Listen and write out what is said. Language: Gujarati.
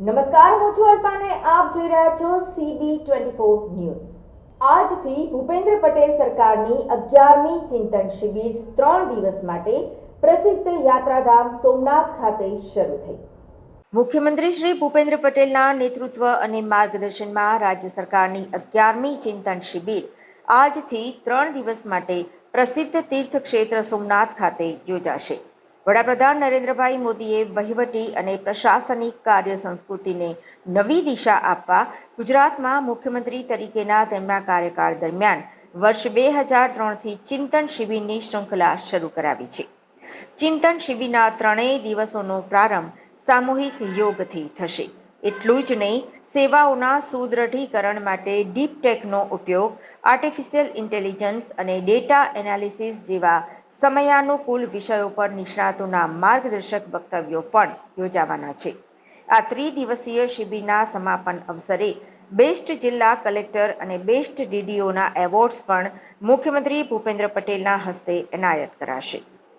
નમસ્કાર, હું છું અલ્પાને. આપ જોઈ રહ્યા છો સીબી ટ્વેન્ટી ફોર ન્યૂઝ. આજથી ભૂપેન્દ્ર પટેલ સરકારની અગિયારમી ચિંતન શિબિર ત્રણ દિવસ માટે પ્રસિદ્ધ યાત્રાધામ સોમનાથ ખાતે શરૂ થઈ. મુખ્યમંત્રી શ્રી ભૂપેન્દ્ર પટેલના નેતૃત્વ અને માર્ગદર્શનમાં રાજ્ય સરકારની અગિયારમી ચિંતન શિબિર આજથી ત્રણ દિવસ માટે પ્રસિદ્ધ તીર્થક્ષેત્ર સોમનાથ ખાતે યોજાશે. વડાપ્રધાન નરેન્દ્રભાઈ મોદીએ વહીવટી અને પ્રશાસનિક કાર્ય સંસ્કૃતિને નવી દિશા આપવા ગુજરાતમાં મુખ્યમંત્રી તરીકેના તેમના કાર્યકાળ દરમિયાન વર્ષ બે હજાર ત્રણથી ચિંતન શિબિરની શૃંખલા શરૂ કરાવી છે. ચિંતન શિબિરના ત્રણેય દિવસોનો પ્રારંભ સામૂહિક યોગથી થશે. એટલું જ નહીં, સેવાઓના સુદ્રઢીકરણ માટે ડીપ ટેકનો ઉપયોગ, આર્ટિફિશિયલ ઇન્ટેલિજન્સ અને ડેટા એનાલિસિસ જેવા સમયાનુકૂળ વિષયો પર નિષ્ણાતોના માર્ગદર્શક વક્તવ્યો પણ યોજાવાના છે. આ ત્રિદિવસીય શિબિરના સમાપન અવસરે બેસ્ટ જિલ્લા કલેક્ટર અને બેસ્ટ ડીડીઓના એવોર્ડ્સ પણ મુખ્યમંત્રી ભૂપેન્દ્ર પટેલના હસ્તે એનાયત કરાશે.